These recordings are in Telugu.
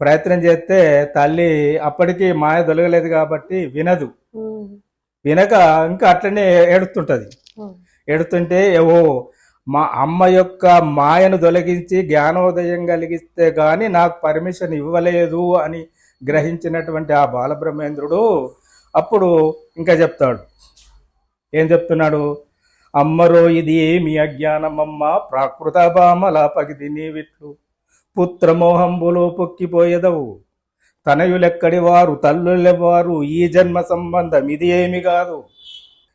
ప్రయత్నం చేస్తే తల్లి అప్పటికి మాయ దొలగలేదు కాబట్టి వినదు. వినక ఇంకా అట్లనే ఏడుస్తుంటది. ఉమ్, ఎడుతుంటే ఏవో మా అమ్మ యొక్క మాయను తొలగించి జ్ఞానోదయం కలిగిస్తే గాని నాకు పర్మిషన్ ఇవ్వలేదు అని గ్రహించినటువంటి ఆ బాలబ్రహ్మేంద్రుడు అప్పుడు ఇంకా చెప్తాడు. ఏం చెప్తున్నాడు? అమ్మరో ఇది ఏమి అజ్ఞానమమ్మ ప్రాకృత బామల పగిది నీవిట్లు. పుత్రమోహంబులో పొక్కిపోయేదవు తనయులెక్కడి వారు తల్లులెవ్వారు ఈ జన్మ సంబంధం ఇది ఏమి కాదు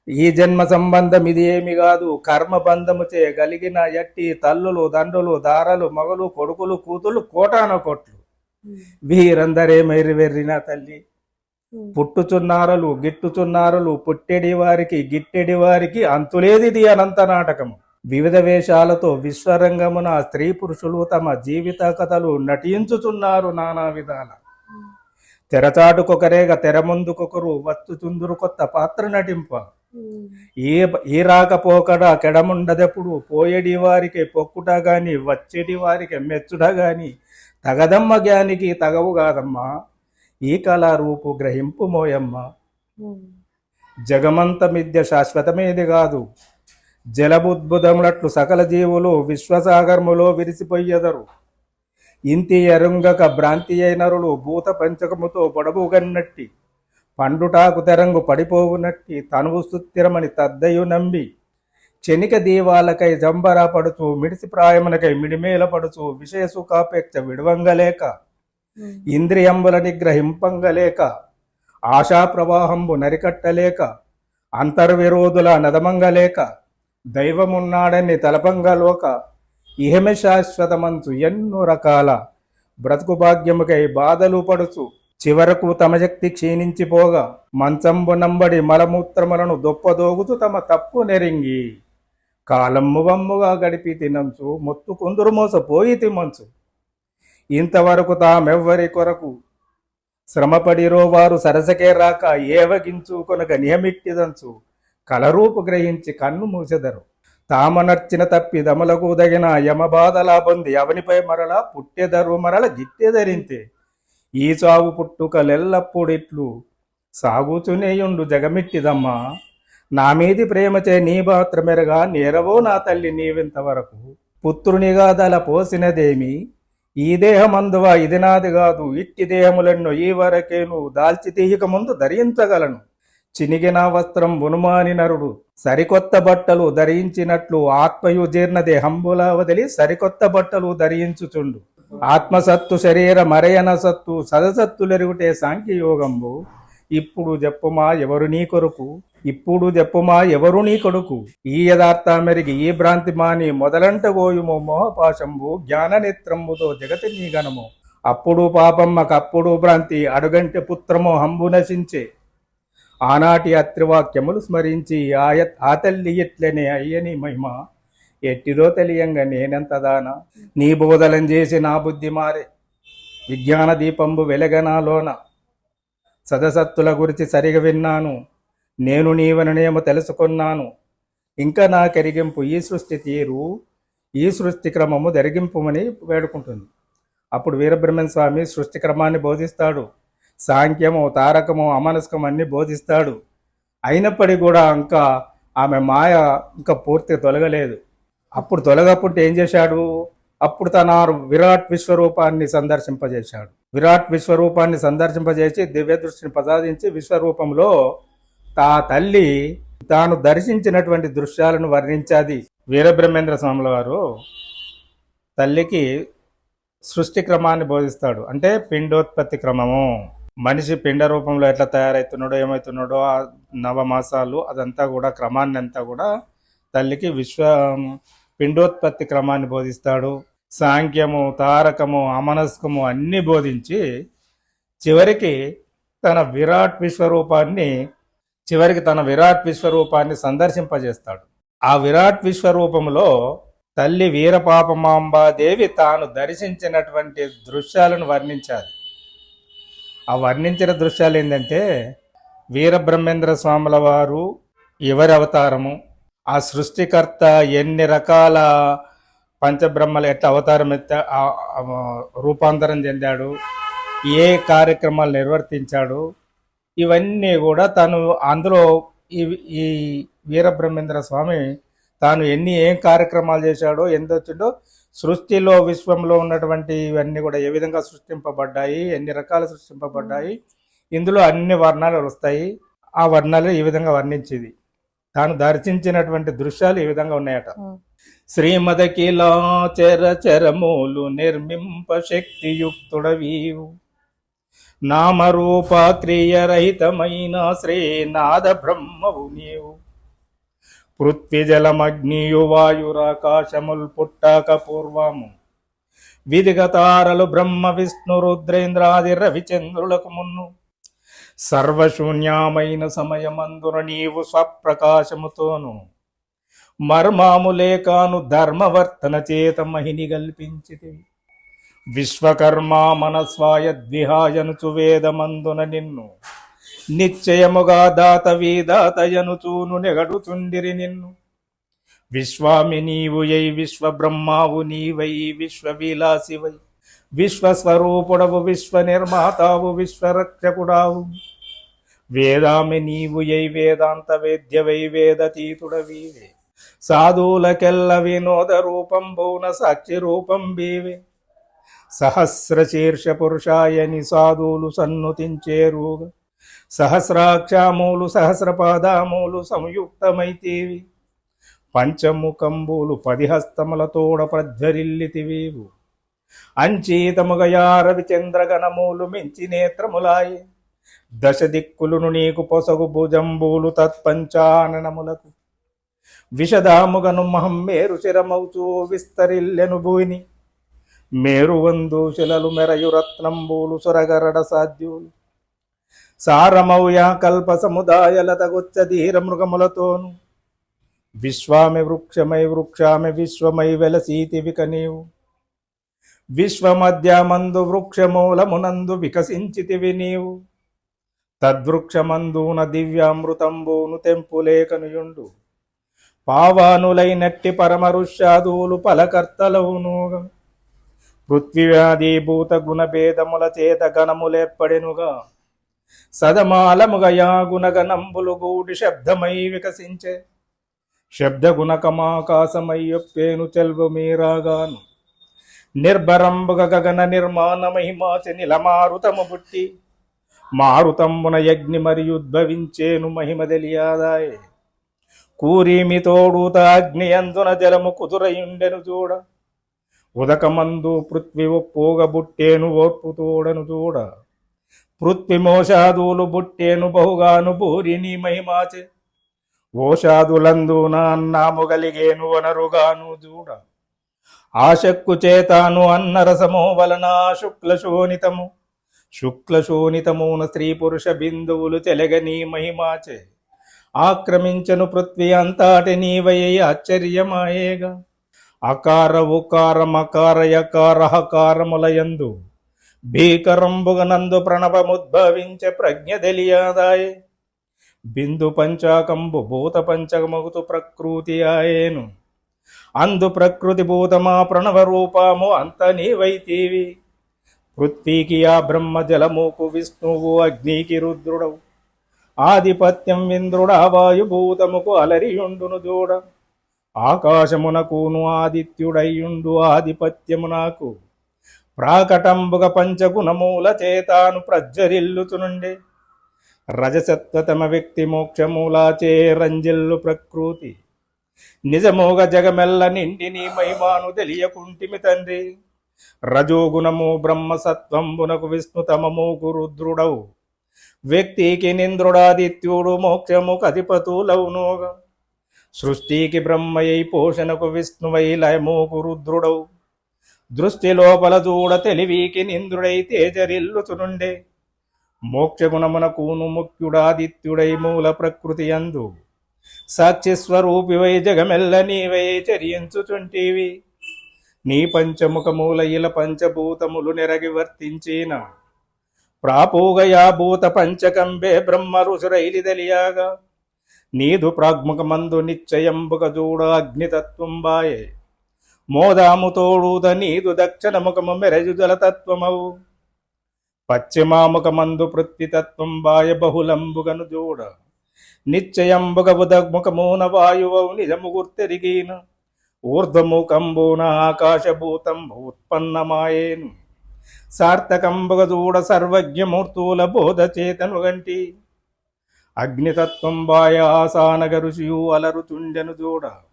ఈ జన్మ సంబంధం ఇది ఏమి కాదు కర్మ బంధము చేయగలిగిన ఎట్టి తల్లులు దండ్రులు దారలు మగలు కొడుకులు కూతులు కోటాన కోట్లు. వీరందరే వెర్రిన తల్లి. పుట్టుచున్నారలు గిట్టుచున్నారలు పుట్టెడి వారికి గిట్టెడి వారికి అంతులేదిది అనంత నాటకము. వివిధ వేషాలతో విశ్వరంగమున స్త్రీ పురుషులు తమ జీవిత కథలు నటించుచున్నారు నానా విధాల. తెరచాటుకొకరేగ తెర ముందుకొకరు వచ్చుచుందురు కొత్త పాత్ర నటింప. ఏ ఏ రాకపోకడ కెడముండదెప్పుడు పోయేడి వారికి పొక్కుట గాని వచ్చేటి వారికి మెచ్చుట గాని తగదమ్మ జ్ఞానికి తగవు కాదమ్మా. ఈ కళారూపు గ్రహింపు మోయమ్మ. జగమంత మిద్య శాశ్వతమేది కాదు. జలబుద్భుతములట్లు సకల జీవులు విశ్వసాగరములో విరిసిపోయ్యెదరు ఇంతి ఎరుంగక భ్రాంతి అయినరులు భూత పంచకముతో పొడవుగన్నట్టి పండుటాకు తెరంగు పడిపోవునట్టి తనువు సుస్థిరమని తద్దయు నంబి క్షణిక దీవాలకై జంబరా పడుచు మిడిసి ప్రాయమునకై మిడిమేల పడుచు విషయ సుఖాపేక్ష విడవంగలేక ఇంద్రియంబుల నిగ్రహింపంగలేక ఆశా ప్రవాహంబు నరికట్టలేక అంతర్విరోధుల నదమంగలేక దైవమున్నాడని తలపంగలోక ఇహమె శాశ్వతమంచు ఎన్నో రకాల బ్రతుకు భాగ్యముకై బాధలు పడుచు చివరకు తమ శక్తి క్షీణించిపోగా మంచంబు నంబడి మలమూత్రములను దొప్పదోగుచు తమ తప్పు నెరింగి కాలమ్ము వమ్ముగా గడిపి తినంచు మొత్తు కుందురు మోసపోయి తిమంచు. ఇంతవరకు తామెవ్వరి కొరకు శ్రమపడిరో వారు సరసకే రాక ఏవగించు కొనక నియమిట్టిదంచు. కలరూపు గ్రహించి కన్ను మూసెదరు. తామనర్చిన తప్పి దమలకూదగిన యమబాధలా పొంది అవనిపై మరల పుట్టెదరు మరల గిట్టెదరింతే. ఈ చావు పుట్టుకలెల్లప్పుడిట్లు సాగుచునేయుండు జగమిట్టిదమ్మా. నా మీది ప్రేమచే నీ మాత్రమెరగా నేరవో నా తల్లి నీవింతవరకు పుత్రునిగా దల పోసినదేమి? ఈ దేహమందువా ఇది నాది కాదు. ఇట్టి దేహములెన్నో ఈ వరకేను దాల్చి తీయక ముందు ధరించగలను. చినిగిన వస్త్రం మునుమాని నరుడు సరికొత్త బట్టలు ధరించినట్లు ఆత్మయు జీర్ణ దేహంబులా వదిలి సరికొత్త బట్టలు ధరించుచుండు. ఆత్మసత్తు శరీర మరయన సత్తు సదసత్తులెరుగుటే సాంఖ్యయోగంబు. ఇప్పుడు చెప్పుమా ఎవరు నీ కొరకు? ఇప్పుడు చెప్పుమా ఎవరు నీ కొడుకు? ఈ యథార్థ మెరిగి ఈ భ్రాంతి మాని మొదలంట గోయుము మోహపాశంబు జ్ఞాన నేత్రంబుతో జగతి నీ గణము అప్పుడు పాపమ్మకప్పుడు భ్రాంతి అడుగంటే పుత్రము హంబు నశించే. ఆనాటి అత్రివాక్యములు స్మరించి ఆయ ఆ తల్లి ఎట్లనే అయ్యని మహిమ ఎట్టిదో తెలియంగా నేనెంతదానా? నీ బోధలం చేసి నా బుద్ధి మారే. విజ్ఞాన దీపంబు వెలగనాలోన సదసత్తుల గురించి సరిగా విన్నాను. నేను నీవననేమో తెలుసుకున్నాను. ఇంకా నా కరిగింపు ఈ సృష్టి తీరు ఈ సృష్టి క్రమము జరిగింపుమని వేడుకుంటుంది. అప్పుడు వీరబ్రహ్మణ్య స్వామి సృష్టి క్రమాన్ని బోధిస్తాడు. సాంఖ్యము తారకము అమనస్కం అన్ని బోధిస్తాడు. అయినప్పటికీ కూడా ఇంకా ఆమె మాయ ఇంకా పూర్తిగా తొలగలేదు. అప్పుడు తొలగప్పుడు ఏం చేశాడు? అప్పుడు తన విరాట్ విశ్వరూపాన్ని సందర్శింపజేశాడు. విరాట్ విశ్వరూపాన్ని సందర్శింపజేసి దివ్య దృష్టిని ప్రసాదించి విశ్వరూపంలో తా తల్లి తాను దర్శించినటువంటి దృశ్యాలను వర్ణించాది. వీరబ్రహ్మేంద్ర స్వాముల వారు తల్లికి సృష్టి క్రమాన్ని బోధిస్తాడు. అంటే పిండోత్పత్తి క్రమము. మనిషి పిండ రూపంలో ఎట్లా తయారవుతున్నాడో ఏమవుతున్నాడో ఆ నవమాసాలు అదంతా కూడా క్రమాన్ని అంతా కూడా తల్లికి విశ్వ పిండోత్పత్తి క్రమాన్ని బోధిస్తాడు. సాంఖ్యము తారకము అమనస్కము అన్నీ బోధించి చివరికి తన విరాట్ విశ్వరూపాన్ని చివరికి తన విరాట్ విశ్వరూపాన్ని సందర్శింపజేస్తాడు. ఆ విరాట్ విశ్వరూపంలో తల్లి వీరపాపమాంబాదేవి తాను దర్శించినటువంటి దృశ్యాలను వర్ణించాలి. ఆ వర్ణించిన దృశ్యాలు ఏంటంటే వీరబ్రహ్మేంద్ర స్వాముల వారు ఎవరి అవతారము? ఆ సృష్టికర్త ఎన్ని రకాల పంచబ్రహ్మలు ఎట్లా అవతారం ఎత్త రూపాంతరం చెందాడు? ఏ కార్యక్రమాలు నిర్వర్తించాడు? ఇవన్నీ కూడా తను అందులో ఈ ఈ వీరబ్రహ్మేంద్ర స్వామి తాను ఎన్ని ఏం కార్యక్రమాలు చేశాడో ఎంత వచ్చిండో సృష్టిలో విశ్వంలో ఉన్నటువంటి ఇవన్నీ కూడా ఏ విధంగా సృష్టింపబడ్డాయి ఎన్ని రకాలు సృష్టింపబడ్డాయి ఇందులో అన్ని వర్ణాలు వస్తాయి. ఆ వర్ణాలు ఈ విధంగా వర్ణించేది తాను దర్శించినటువంటి దృశ్యాలు ఈ విధంగా ఉన్నాయట. ఉమ్, శ్రీమదకిలాచర చరములు నిర్మింప శక్తియుక్తుడవీవు. నామరూప క్రియరహితమైన శ్రీనాద బ్రహ్మవు నీవు. పృథ్వీజలమగ్నియు వాయురాకాశముల్ పుట్టాక పూర్వము విధిగతారలు బ్రహ్మ విష్ణు రుద్రేంద్రాది రవిచంద్రులకు మున్ను. సర్వశూన్యమైన సమయమందున నీవు స్వప్రకాశముతోను. మర్మాములేకాను ధర్మవర్తన చేత మహిని కల్పించితివి. విశ్వకర్మ మనస్వాయద్విహాయనుచు వేదమందున నిన్ను. నిశ్చయముగా దాత వీదాతయనుచూను నెగడుచుండిరి నిన్ను. విశ్వామి నీవు యై విశ్వబ్రహ్మావు నీవై విశ్వవిలాసివై. విశ్వస్వరూపుడవు విశ్వ నిర్మాతావు విశ్వరక్షకుడావు. వేదామి నీవు ఎయి వేదాంత వేద్యవై వేదతీతుడవీవే సాధువులకెల్ల వినోద రూపం బౌన సాక్షి రూపం బీవే సహస్ర శీర్ష పురుషాయని సాధువులు సన్నుతించేరుగా. సహస్రాక్షామూలు సహస్రపాదామూలు సంయుక్తమైతేవి. పంచముఖంబులు పదిహస్తములతోడ ప్రధ్వరిల్లితివేవు. అంచీతముగయారవి చంద్రగణములు మించి నేత్రములాయి. దశ దిక్కులను నీకు పొసగు భుజంబులు తత్పంచాననములకు. విషదాముగను మహం మేరు శిరమౌచూ విస్తరిల్లెను భూని. మేరువందు శిలలు మెరయు రత్నంబూలు సురగరడ సాధ్యులు. సారమౌయా కల్ప సముదాయలతగొచ్చ ధీర మృగములతోను. విశ్వామి వృక్షమై వృక్షామి విశ్వమై వెలసీతి వికనీవు విశ్వమధ్యమందు వృక్షమూలమునందు వికసించితివి నీవు. తద్వృక్షమందున దివ్యామృతంబూను తెంపులేకనుయుండు. పావానులైనట్టి పరమరుష్యాదువులు పలకర్తలవునుగా పృథ్వీవ్యాధి భూత గుణభేదముల చేత గణములేర్పడెనుగా సదమాలముగయా గుణగణంబులు గూడి శబ్దమై వికసించే. శబ్ద తెల్వు మీరాగాను నిర్భరంబుగ గగన నిర్మాణ మహిమాచ నిలమారుతము బుట్టి. మారుతంబున యజ్ఞి మరియుద్భవించేను మహిమ తెలియాదాయే. కూరిమి తోడుత అగ్ని అందున జలము కుదురయుండెను చూడ. ఉదకమందు పృథ్వీ ఒప్పోగ బుట్టేను ఓర్పు తోడను చూడ. పృథ్వీమోషాదులు బుట్టేను బహుగాను భూరిని మహిమాచే. ఓషాదులందు నాముగలిగేను వనరుగాను చూడ ఆశక్కు చేతాను అన్నరసమో వలన శుక్ల శుక్లశోనితమున శుక్ల స్త్రీ పురుష బిందువులు తెలగని మహిమాచే. ఆక్రమించను పృథ్వీ అంతాటి నీవై ఆశ్చర్యమాయేగా. అకార ఉకార మకార యకార హకారములయందు భీకరంబుగనందు ప్రణవముద్భవించే ప్రజ్ఞ తెలియాదాయే బిందు పంచాకంబు భూత పంచకమగుతు ప్రకృతి ఆయేను అందు ప్రకృతి భూతమా ప్రణవ రూపము అంత నీవైతీవి. పృథ్వీకి ఆ బ్రహ్మ జలముకు విష్ణువు అగ్నికి రుద్రుడవు. ఆధిపత్యం ఇంద్రుడా వాయుభూతముకు అలరియుండును దూడ. ఆకాశమునకును ఆదిత్యుడయ్యుండు ఆధిపత్యము నాకు. ప్రాకటంబుగ పంచగుణమూల చేతాను ప్రజ్వరిల్లుచునుండే రజసత్వతమ వ్యక్తి మోక్షమూలాచే రంజిల్లు ప్రకృతి. నిజమోగ జగమెల్ల నిండి నీ మహిమాను తెలియకుంటిమి తండ్రి. రజోగుణము బ్రహ్మసత్వంబునకు విష్ణుతమము గురుద్రుడవు వ్యక్తికి నింద్రుడాదిత్యుడు మోక్షము కధిపతులవునుగా సృష్టికి బ్రహ్మయై పోషణకు విష్ణువై లయమోకు గురుద్రుడవు దృష్టి లోపల చూడ తెలివికి నింద్రుడై తేజరిల్లుచునుండే. మోక్షగుణమునకును ముఖ్యుడాదిత్యుడై మూల ప్రకృతి అందు సాక్షి స్వరూపివై జగమెల్ల నీవై చర్యించుచుంటివి. నీ పంచముఖమూల ఇల పంచభూతములు నెరగి వర్తించిన. ప్రాపోగయా భూత పంచకంబే బ్రహ్మ రుసురైలి తెలియాగా. నీదు ప్రాగ్ముఖమందు నిశ్చయంబుక చూడ అగ్నితత్వం బాయే మోదాము తోడుద నీదు దక్షిణ ముఖము మెరజు జలతత్వమవు పశ్చిమాముఖమందు పృథ్వీతత్వం వాయ బహుళంబుగను జోడ. నిశ్చయంబుగ ఉదముఖమూన వాయువౌ నిజము గుర్తెరిగిన. ఊర్ధ్వముఖంబున ఆకాశభూతం ఉత్పన్నమాయేను. సార్థకంబుగ చూడ సర్వజ్ఞమూర్తుల బోధచేతను గంటి. అగ్నితత్వం వాయ ఆసానగ ఋషియు అలరుతుండెను చుండెను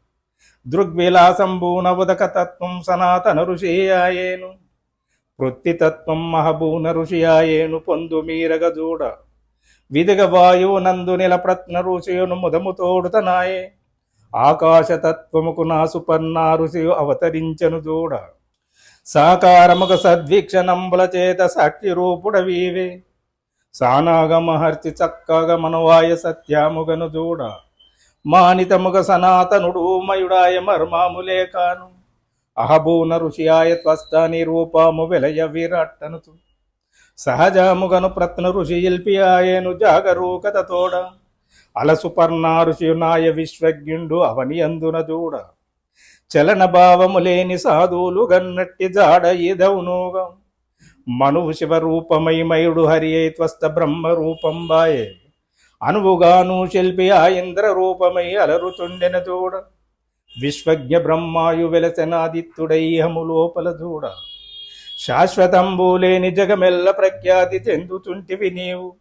దృగ్విలాసంభూనవదకతత్వం సనాతన ఋషియాయేను వృత్తితత్వం మహబూన ఋషియాయేను పొందు మీరగ చూడ విదిగ వాయువు నందు నిల ప్రత్న ఋషియును ముదముతోడుతనాయే. ఆకాశతత్వముకు నా సుపర్ణ ఋషియు అవతరించను జూడ. సాకారముగ సద్వీక్షణంబుల చేత సాక్షి రూపుడ వీవే సానాగ మహర్షి మనవాయ సత్యాముగను జూడ. మానితముగ సనాతనుడు మయుడాయ మర్మాములే కాను అహబూన ఋషియాయ త్వష్టాని రూపాము వెలయ విరట్టనుతు. సహజముగను ప్రత్న ఋషి ఇల్పి ఆయను జాగరూకత తోడ అలసుపర్ణ ఋషియునాయ విశ్వజ్ఞుండు అవని అందున చూడ చలన భావము లేని సాధువులు గన్నట్టి జాడ ఈదవునుగా. మనువు శివరూపమై మయుడు హరి త్వస్త బ్రహ్మ రూపం బాయే. అనువుగాను శిల్పి ఆ ఇంద్ర రూపమై అలరుచుండెన చూడ. విశ్వజ్ఞ బ్రహ్మాయు వెలసెనాదిత్తుడై హము లోపల చూడ. శాశ్వతంబులేని జగమెల్ల ప్రఖ్యాతి చెందుతుంటివి నీవు.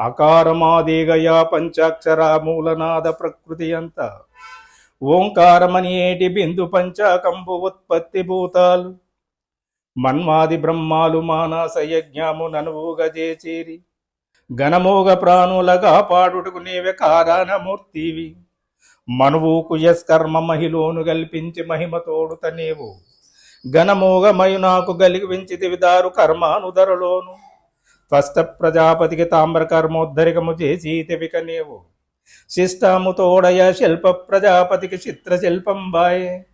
అకారమాదిగయా పంచాక్షర మూలనాద ప్రకృతి అంత. ఓంకారమని బిందు పంచాకంబు ఉత్పత్తి భూతాలు. మన్మాది బ్రహ్మాలు మానస యజ్ఞము ననువుగా ఘనమోగ ప్రాణులగా పాడుటకు నీవే కారణమూర్తివి. మనువుకు యస్కర్మ మహిలోను కల్పించి మహిమతోడుత నీవు. ఘనమోగమయు నాకు గలిగించితివి దారు కర్మానుధరలోను త్వష్ట ప్రజాపతికి తామ్ర కర్మోద్ధరికము చేసీతివిక నీవు. శిష్టముతోడయ శిల్ప ప్రజాపతికి చిత్రశిల్పం బాయే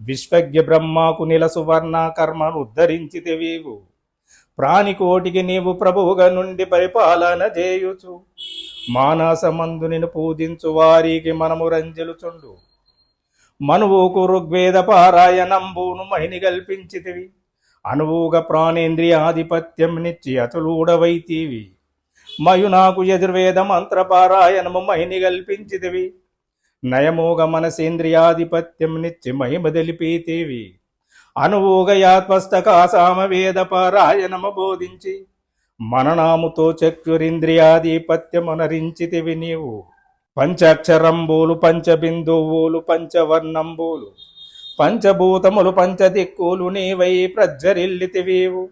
విశ్వజ్ఞ బ్రహ్మాకు నిల సువర్ణ కర్మను ఉద్ధరించితివీవు. ప్రాణికోటికి నీవు ప్రభువుగా నుండి పరిపాలన చేయుచు. మానసమందు నిన్ను పూజించు వారికి మనము రంజలుచుండు. మనువుకు ఋగ్వేద పారాయణంబును మహిని కల్పించితివి. అనువుగా ప్రాణేంద్రియాధిపత్యం నిచ్చి అతులూడవైతీవి. మయునాకు యజుర్వేద మంత్రపారాయణము మహిని కల్పించితివి. నయమోగ మనసేంద్రియాధిపత్యం నిత్య మహిమ తెలిపేతేవి. అనువుగయాత్మస్తక సామవేద పారాయణము బోధించి మననాముతో చక్షురింద్రియాధిపత్యమునరించితివి నీవు. పంచాక్షరంబూలు పంచబిందువులు పంచవర్ణంబూలు పంచభూతములు పంచదిక్కులు నీవై ప్రజ్వరిల్లితివీవు.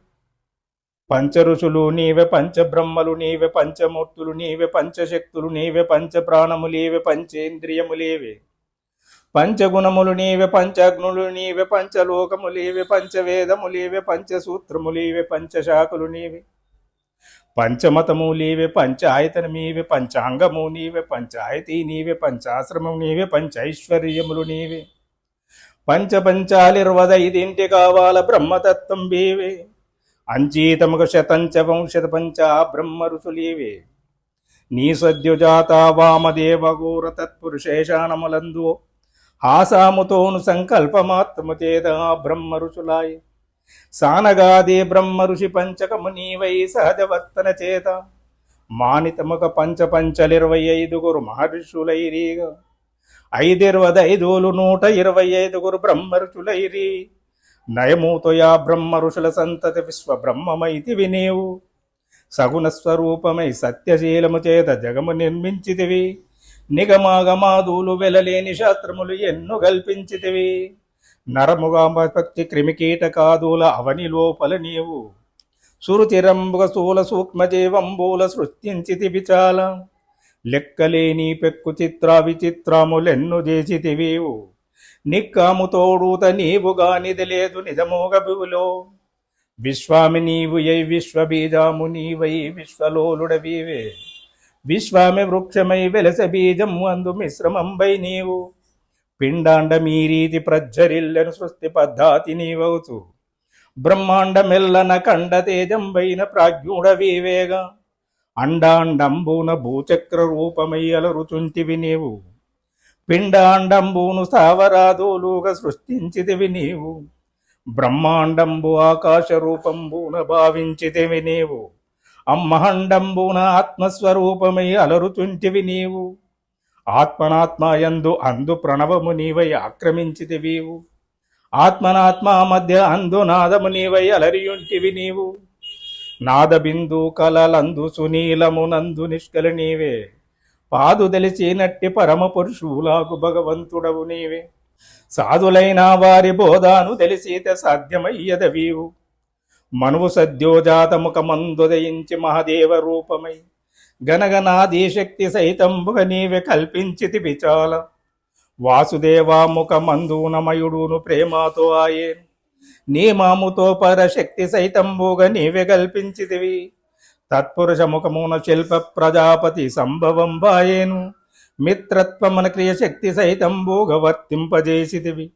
ఋషులు నీవే పంచబ్రహ్మలు నీవే పంచమూర్తులు నీవే పంచశక్తులు నీవే పంచప్రాణములు నీవే పంచేంద్రియములేవే పంచగుణములు నీవే పంచగ్నులు నీవే పంచలోకము నీవే పంచవేదము నీవే పంచసూత్రము పంచశాఖలు నీవే. పంచమతము నీవే పంచాయతన నీవే పంచాంగము నీవే పంచాయతీ నీవే పంచాశ్రమం నీవే పంచైశ్వర్యములు నీవే. పంచ కావాల బ్రహ్మతత్వం బీవే అంచీతముఖ శతంచ వంశత పంచ బ్రహ్మ ఋషులీవే నీ సద్యుజాత వామదేవ ఘోర తత్పురుషేషానములందు హాసాముతోను సంకల్పమాత్రము బ్రహ్మ ఋషులాయ సానగాదే బ్రహ్మ ఋషి పంచకము నీవై సహజవర్తన చేత మానితముక పంచ పంచలిరవై ఐదుగురు మహర్షులైరీగా. ఐదిరవదైదులు నూట ఇరవై ఐదుగురు బ్రహ్మ ఋషులైరీ నయమూతయా బ్రహ్మ ఋషుల సంతతి విశ్వ బ్రహ్మమైతి వినేవు సగుణ స్వరూపమై సత్యశీలము చేత జగము నిర్మించితివి. నిగమాగమాదులు వెలలేని శాస్త్రములు ఎన్ను కల్పించితివి. నరముగామభక్తి క్రిమికీటకాదుల అవని లోపల నీవు. సురుతిరంబుగ స్థూల సూక్ష్మజీవంబూల సృష్టించితివి చాలా. లెక్కలేని పెక్కు చిత్ర విచిత్రములెన్ను చేసితివీవు నిక్కాము తోడూత నీవుగానిది లేదు నిజమోగ విశ్వామి నీవు యై విశ్వబీజాము నీవై విశ్వలోలుడవీవే. విశ్వామి వృక్షమై వెలస బీజం అందు మిశ్రమంబై నీవు. పిండాండ మీరీతి ప్రజ్జరిల్లను సృష్టి పద్ధతి నీవవుతూ బ్రహ్మాండమెల్లన కండ తేజంబైన ప్రాజ్ఞుడవీవేగా అండాండంబూన భూచక్ర రూపమై అలరుచుంటివి నీవు. పిండాండంబూను స్థావరాదులుగా సృష్టించితివి నీవు. బ్రహ్మాండంబు ఆకాశ రూపంబున భావించితివి నీవు. అమ్మహండంబున ఆత్మస్వరూపమై అలరుతుంటివి నీవు. ఆత్మనాత్మయందు అందు ప్రణవము నీవై ఆక్రమించితివీవు ఆత్మనాత్మ మధ్య అందు నాదము నీవై అలరియుంటివి నీవు. నాదబిందు కలలందు సునీలమునందు నిష్కల నీవే. పాదు తెలిసినట్టి పరమ పురుషులాగు భగవంతుడవు నీవే. సాధులైన వారి బోధాను తెలిసితే సాధ్యమయ్యదవీవు. మనువు సద్యోజాతముఖమందుదయించి మహదేవ రూపమై గనగనాది సహితంబుగ సైతంబుగ నీవే కల్పించితి విచాల వాసుదేవాముఖమందునమయుడును ప్రేమతో ఆయేను నీ మాముతో పరశక్తి సైతంబుగ నీవే కల్పించితివి తత్పురుషముఖమున శిల్ప ప్రజాపతి సంభవం బాయేను మిత్రత్వమున క్రియశక్తి సైతంబుగ వర్తింపజేసితివి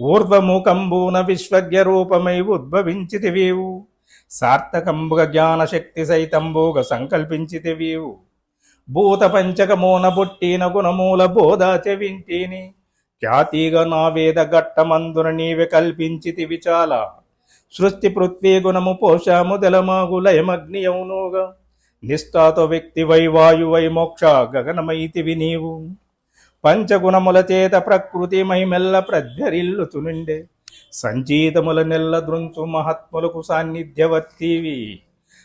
ఊర్ధ్వముఖంబూన విశ్వజ్ఞ రూపమై ఉద్భవించితివీవు. సార్థకంబుగ జ్ఞానశక్తి సైతంబుగ సంకల్పించితివీవు. భూత పంచకమూన బొట్టిన గుణమూల బోధ చెవింటిని. ఖ్యాతిగా నా వేద ఘట్టమందున నీవే కల్పించితి విచాల సృష్టి పృథ్వీ గుణము పోషాము దలమాగు లయమగ్నియౌనుగా. నిష్ఠాతో వ్యక్తి వై వాయువై మోక్ష గగనమైతివి నీవు. పంచగుణముల చేత ప్రకృతి మైమెల్ల ప్రజ్వరిల్లుచునుండే సంచీతముల నెల్ల దృంచు మహాత్ములకు సాన్నిధ్యవర్తివి.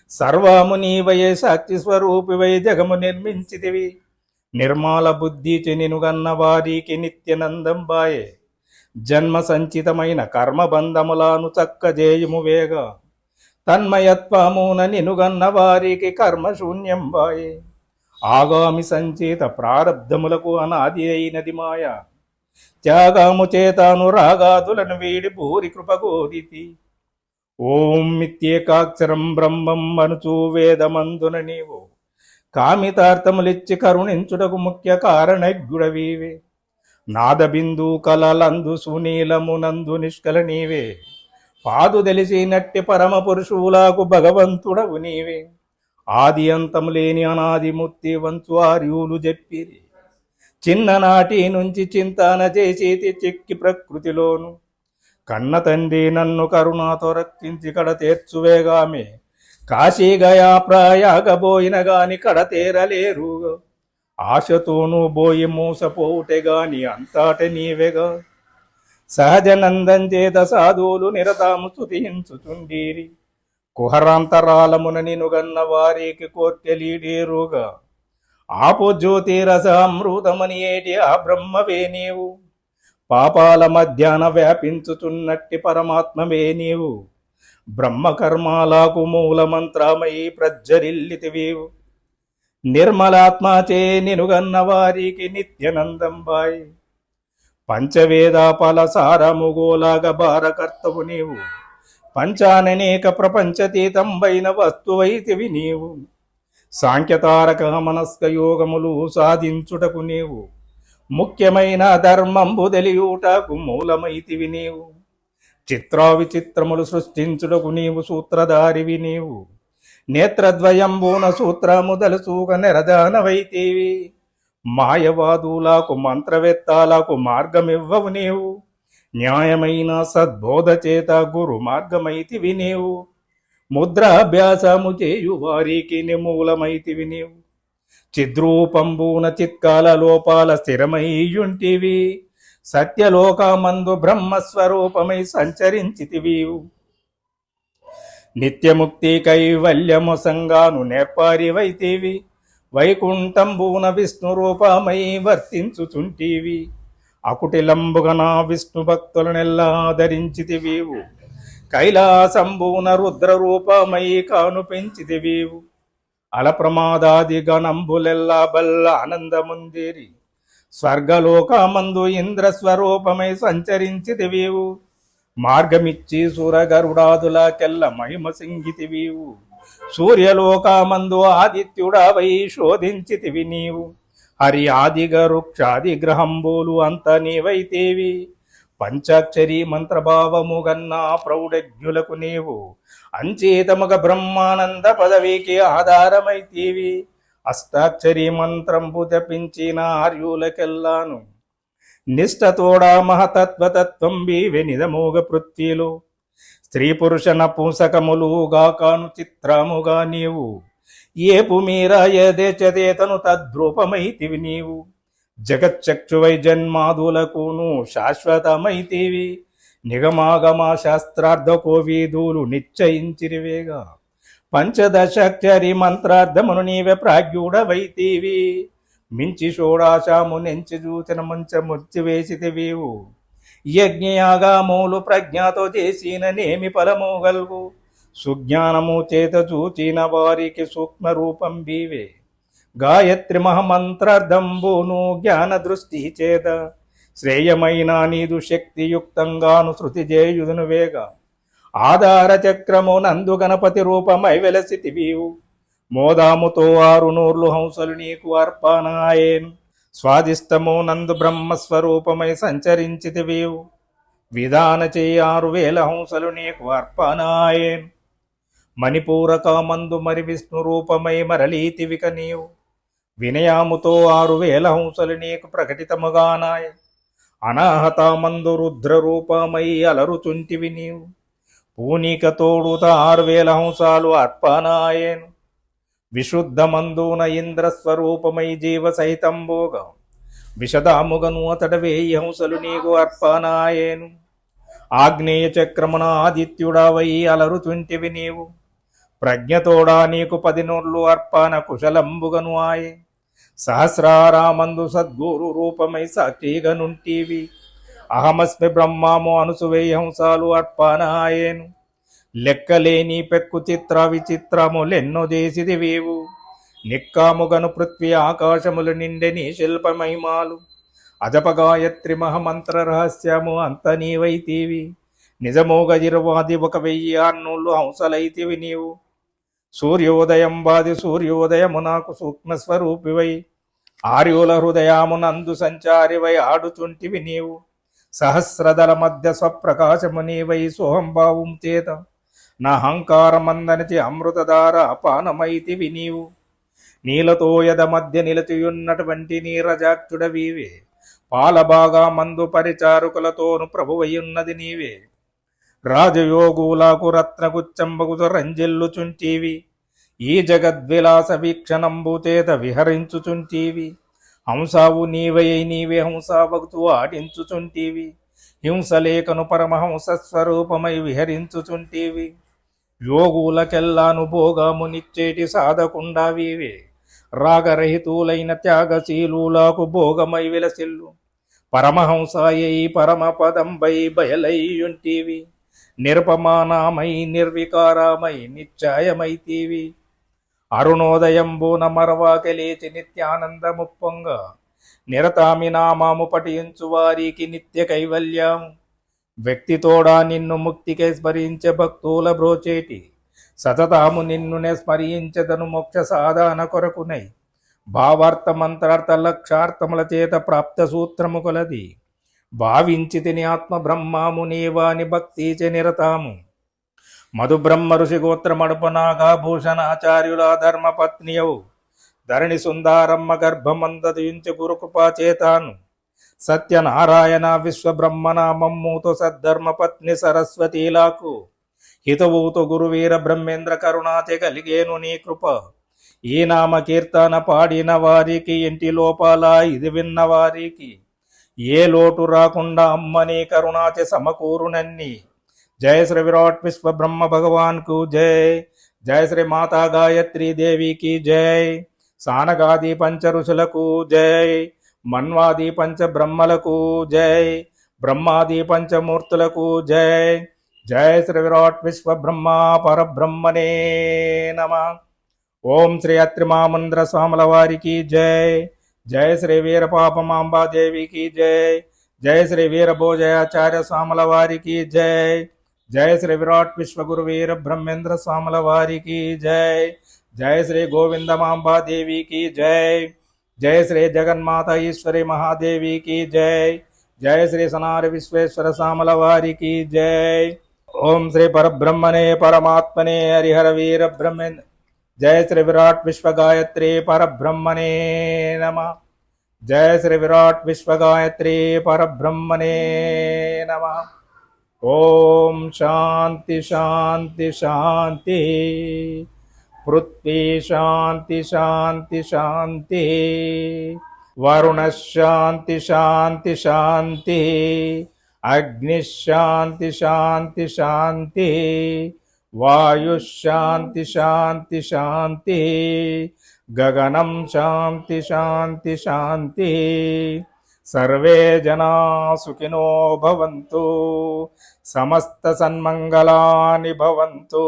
సర్వము నీవయే సాక్షి స్వరూపివై జగము నిర్మించితివి. నిర్మాల బుద్ధి చెనినుగన్న వారికి నిత్యనందం బాయే జన్మ సంచితమైన కర్మబంధములను చక్కజేయుము వేగ. తన్మయత్వమున నినుగన్న వారికి కర్మ శూన్యం బాయే ఆగామి సంచేత ప్రారబ్ధములకు అనాది అయినది మాయ. త్యాగాము చేతాను రాగాదులను వీడి భూరి కృపగోదితి ఓం మిత్యేకాక్షరం బ్రహ్మం అనుచూ వేదమందున నీవు. కామితార్థములిచ్చి కరుణించుటకు ముఖ్య కారణజ్ఞుడవీవే నాదబిందు కలలందు సునీలమునందు నిష్కల నీవే. పాదు తెలిసినట్టి పరమ పురుషులకు భగవంతుడవు నీవే. ఆది అంతము లేని అనాది ముత్తి వంచు చెప్పిరి. చిన్ననాటి నుంచి చింతన చేసేది చిక్కి ప్రకృతిలోను. కన్న తండ్రి నన్ను కరుణాతో రక్షించి కడ తీర్చువేగామే కాశీ గయా ప్రయాగబోయిన గాని కడ తీరలేరు. ఆశతోనూ బోయి మూసపోవుటే గాని అంతాట నీవేగా. సహజనందం చేత సాధువులు నిరతాము స్తుతించుచుండీరి. కుహరాంతరాలమున నినుగన్న వారికి కోర్కెలీడేరుగా ఆపు జ్యోతిరస అమృతమని ఏటి ఆ బ్రహ్మవే నీవు. పాపాల మధ్యాన వ్యాపించుచున్నట్టి పరమాత్మవే నీవు. బ్రహ్మకర్మాలకు మూలమంత్రమై ప్రజ్వరిల్లితివీవు. నిర్మలాత్మచే నినుగన్న వారికి నిత్యనందం బాయ్ పంచవేద ఫలసారముగోలాగ భారకర్తవు నీవు. పంచాననేక ప్రపంచతీతంబైన వస్తువైతివి నీవు. సాంఖ్యతారక మనస్క యోగములు సాధించుటకు నీవు. ముఖ్యమైన ధర్మంబు తెలియుటకు మూలమైతివి నీవు. చిత్రా విచిత్రములు సృష్టించుటకు నీవు సూత్రధారివి నీవు. నేత్రద్వయంబూన సూత్రము దలుచూక నిరదానవైతేవి. మాయవాదులకు మంత్రవేత్తాలకు మార్గమివ్వవు నీవు. న్యాయమైన సద్బోధ చేత గురు మార్గమైతి వినేవు. ముద్రాభ్యాసము చేయు వారికి నిమూలమైతి వినేవు. చిద్రూపంబూన చిత్కాల లోపాల స్థిరమయ్యుంటివి. సత్యలోకమందు బ్రహ్మస్వరూపమై సంచరించితివీవు. నిత్యముక్తి కైవల్యము సంగాను నేర్పారివైతేవి. వైకుంఠంబూన విష్ణు రూపమై వర్తించుచుంటివి. అకుటిలంబుగన విష్ణు భక్తులనెల్లా ఆదరించితివీవు కైలాసంబూన రుద్ర రూపమై కాను పెంచితివీవు అలప్రమాదాది గణంబులెల్లా బల్ల ఆనందముందిరి. స్వర్గలోకమందు ఇంద్ర స్వరూపమై సంచరించితివీవు. మార్గమిచ్చి సూరగరుడాదులకెల్ల మహిమ సింగితివీవు సూర్యలోకమందు ఆదిత్యుడవై శోధించితివి నీవు. హరి ఆదిగ వృక్షాది గ్రహంబోలు అంత నీవైతేవి. పంచాక్షరి మంత్రభావము గన్నా ప్రౌఢజ్ఞులకు నీవు. అంచేతముగ బ్రహ్మానంద పదవికి ఆధారమైతీవి. అష్టాక్షరి మంత్రంపు జపించిన ఆర్యులకెల్లాను. నిష్టతోడా మహతత్వతత్వం బీవె నిదమోగ పృథ్వీలో. స్త్రీ పురుష నపుంసకములుగా కాను చిత్రముగా నీవు. ఏపు మీర యదేచదేతను తద్రూపమైతివి నీవు. జగచ్చక్షువై జన్మాదులకును శాశ్వతమైతివి. నిగమాగమ శాస్త్రార్థ కోవీధులు నిశ్చయించిరివేగా. పంచదశాక్షరి మంత్రార్థమును నీవే ప్రాజ్ఞుడవైతివి. మించి షోడాశాము నెంచి చూచిన మంచ ముచ్చి వేసితివీవు యజ్ఞయాగామూలు ప్రజ్ఞతో చేసిన నేమి ఫలము గల్గు? సుజ్ఞానము చేత చూచిన వారికి సూక్ష్మ రూపం బీవే గాయత్రి మహమంత్రార్థంబును జ్ఞాన దృష్టి చేత. శ్రేయమైన నీదు శక్తియుక్తంగాను శృతి చేయుదును వేగ. ఆధార చక్రము నందు గణపతి రూపమై వెలసితివీవు. మోదాముతో ఆరు నూర్లు హంసలు నీకు అర్పణాయేను స్వాదిష్టము నందు బ్రహ్మస్వరూపమై సంచరించితివీవు. విధాన చేయి ఆరు వేల హంసలు నీకు అర్పణాయేను మణిపూరక మందు మరి విష్ణు రూపమై మరలీతివిక నీవు. వినయాముతో ఆరు వేల హంసలు నీకు ప్రకటితముగానాయ అనాహత మందు రుద్ర రూపమై అలరుచుంటివి నీవు. పూనిక తోడుత ఆరు వేల హంసాలు అర్పణాయేను. విశుద్ధమందున ఇంద్రస్వరూపమై జీవ స్వరూపమై జీవ సహితంబోగా విషదాముగను అతడ వేయి హంసలు నీకు అర్పణాయేను. ఆగ్నేయ చక్రమున ఆదిత్యుడవై అలరుచుంటివి నీవు. ప్రజ్ఞతోడా నీకు పది నూర్లు అర్పణ కుశలంబుగను ఆయే సహస్రారామందు సద్గురు రూపమై సాక్షిగనుంటివి అహమస్మి బ్రహ్మాము అనుసువే హంసాలు అర్పణాయేను. లెక్కలేని పెక్కు చిత్ర విచిత్రములెన్నో చేసిది వేవు. నిక్కాముగను పృథ్వీ ఆకాశములు నిండెని శిల్పమహిమాలు. అజపగాయత్రి మహమంత్ర రహస్యము అంత నీవైతీవి. నిజమోగ ఒక వెయ్యి అన్నులు హంసలైతివి నీవు. సూర్యోదయం బాది సూర్యోదయము నాకు సూక్ష్మ స్వరూపివై ఆర్యుల హృదయామునందు సంచారివై ఆడుచుంటివి నీవు. సహస్రదల మధ్య స్వప్రకాశము నీవై సోహంభావం చేత. నా అహంకారమందనిచి అమృతధార అపానమైతివి నీవు. నీలతో యద మధ్య నిలచియున్నటువంటి నీరజాక్షుడవీవే. పాలబాగా మందు పరిచారుకులతోను ప్రభువయున్నది నీవే. రాజయోగులకు రత్నగుచ్చంబగుత రంజిల్లుచుంటీవి ఈ జగద్విలాస వీక్షణంబుతేత విహరించుచుంటీవి. హంసావు నీవై నీవే హంసావగుతూ ఆడించుచుంటీవి. హింసలేఖను పరమహంస స్వరూపమై విహరించుచుంటీవి. యోగులకెల్లాను భోగము నిచ్చేటి సాధకుండా రాగరహితులైన త్యాగశీలులకు భోగమై విలసిల్లు. పరమహంసాయై పరమపదంబై బయలయ్యుంటివి. నిర్పమానామై నిర్వికారామై నిశ్చాయమైతీవి. అరుణోదయంబున మరవాకి లేచి నిత్యానందము పొంగ నిరతామి నామాము పఠించు వారికి నిత్య కైవల్యం. వ్యక్తితోడా నిన్ను ముక్తికే స్మరించే భక్తుల బ్రోచేటి. సతతాము నిన్నునే స్మరించదను మోక్ష సాధన కొరకునై. భావార్థ మంత్రార్థ లక్షార్థముల చేత ప్రాప్త సూత్రము కొలది. భావించి తిని ఆత్మ బ్రహ్మాము నీవాని భక్తి నిరతాము. మధు బ్రహ్మ ఋషి గోత్ర మడుపనాగా ధర్మపత్నియవు. ధరణి సుందారమ్మ గర్భమందదించు గురుకృపా చేతాను. సత్యనారాయణ విశ్వబ్రహ్మనామమ్మూతు సద్ధర్మపత్ని సరస్వతీలాకు హితవూతో గురువీర బ్రహ్మేంద్ర కరుణాచే కలిగేను నీ కృప. ఈ నామ కీర్తన పాడిన వారికి ఇంటి లోపాల ఇది విన్న వారికి. ఏ లోటు రాకుండా అమ్మని కరుణాచే సమకూరునన్ని. జయ శ్రీ విరాట్ విశ్వ బ్రహ్మ భగవాన్కు జై. జయ శ్రీ మాతా గాయత్రీ దేవికి జై. సానగాది పంచ ఋషులకు జై. మన్వాది పంచ బ్రహ్మలకు జై. బ్రహ్మాది పంచమూర్తులకు జై. జయ శ్రీ విరాట్ విశ్వ బ్రహ్మ నమ. ఓం శ్రీ అత్రిమామంద్ర స్వాముల వారికి జై. జయ శ్రీ వీరపాపమాంబాదేవికి జై జయ శ్రీ వీరభోజయాచార్య స్వాముల వారికి జై జయ శ్రీ విరాట్ విశ్వగురు వీర బ్రహ్మేంద్ర స్వాముల వారికి జై జయ శ్రీ గోవిందమాంబాదేవికి జై జయ శ్రీ జగన్మాత ఈశ్వరి మహాదేవికి జై జయ శ్రీ సనారి విశ్వేశ్వర స్వాముల వారికి జై ఓం శ్రీ పరబ్రహ్మణే పరమాత్మనే హరిహర వీర బ్రహ్మేంద్ర जय श्री विराट् विश्वगायत्री परब्रह्मणे नमः। जय श्री विराट् विश्वगायत्री परब्रह्मणे नमः। ॐ शान्ति शान्ति शान्ति पृथ्वी शान्ति शान्ति शान्ति वरुणश्शान्ति शान्ति शान्ति अग्निशान्ति शान्ति शान्ति వాయుశాంతి శాంతి శాంతి. గగనం శాంతి శాంతి శాంతి. సర్వే జనా సుఖినో భవంతు. సమస్త సన్మంగళాని భవంతు.